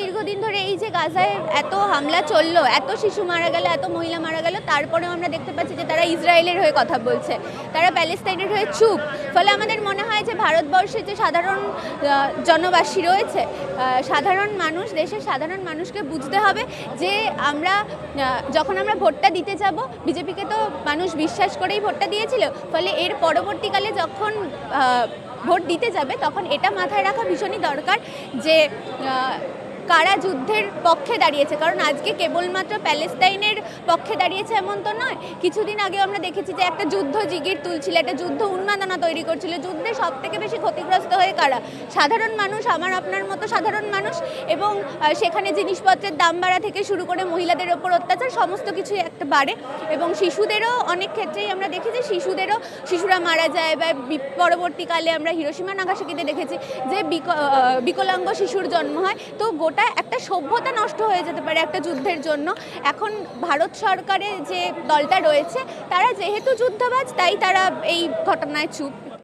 দীর্ঘদিন ধরে এই যে গাজায় এত হামলা চলল, এত শিশু মারা গেল, এত মহিলা মারা গেল, তারপরেও আমরা দেখতে পাচ্ছি যে তারা ইসরায়েলের হয়ে কথা বলছে। তারা প্যালেস্তাইনের হয়ে চুপ। ফলে আমাদের মনে হয় যে ভারতবর্ষের যে সাধারণ জনবাসী রয়েছে সাধারণ মানুষ, দেশের সাধারণ মানুষকে বুঝতে হবে যে আমরা যখন আমরা ভোটটা দিতে যাব, বিজেপিকে তো মানুষ বিশ্বাস করেই ভোটটা দিয়েছিল, ফলে এর পরবর্তীকালে যখন ভোট দিতে যাবে, তখন এটা মাথায় রাখা ভীষণই দরকার যে কারা যুদ্ধের পক্ষে দাঁড়িয়েছে? কারণ আজকে কেবলমাত্র প্যালেস্তাইনের পক্ষে দাঁড়িয়েছে এমন তো নয়। কিছুদিন আগে আমরা দেখেছি যে একটা যুদ্ধ জিগির তুলছিল, একটা যুদ্ধ উন্মাদনা তৈরি করছিল। যুদ্ধে সব থেকে বেশি ক্ষতিগ্রস্ত হয়ে কারা? সাধারণ মানুষ, আমার আপনার মতো সাধারণ মানুষ এবং সেখানে জিনিসপত্রের দাম বাড়া থেকে শুরু করে মহিলাদের ওপর অত্যাচার, সমস্ত কিছুই একটা বাড়ে এবং শিশুদেরও অনেক ক্ষেত্রেই আমরা দেখি যে শিশুদেরও, শিশুরা মারা যায় বা পরবর্তীকালে আমরা হিরোসীমা নাগাসাকিতে দেখেছি যে বিক- বিকলাঙ্গ শিশুর জন্ম হয়। তো গোটা একটা সভ্যতা নষ্ট হয়ে যেতে পারে একটা যুদ্ধের জন্য। এখন ভারত সরকারের যে দলটা রয়েছে, তারা যেহেতু যুদ্ধবাজ, তাই তারা এই ঘটনায় চুপ।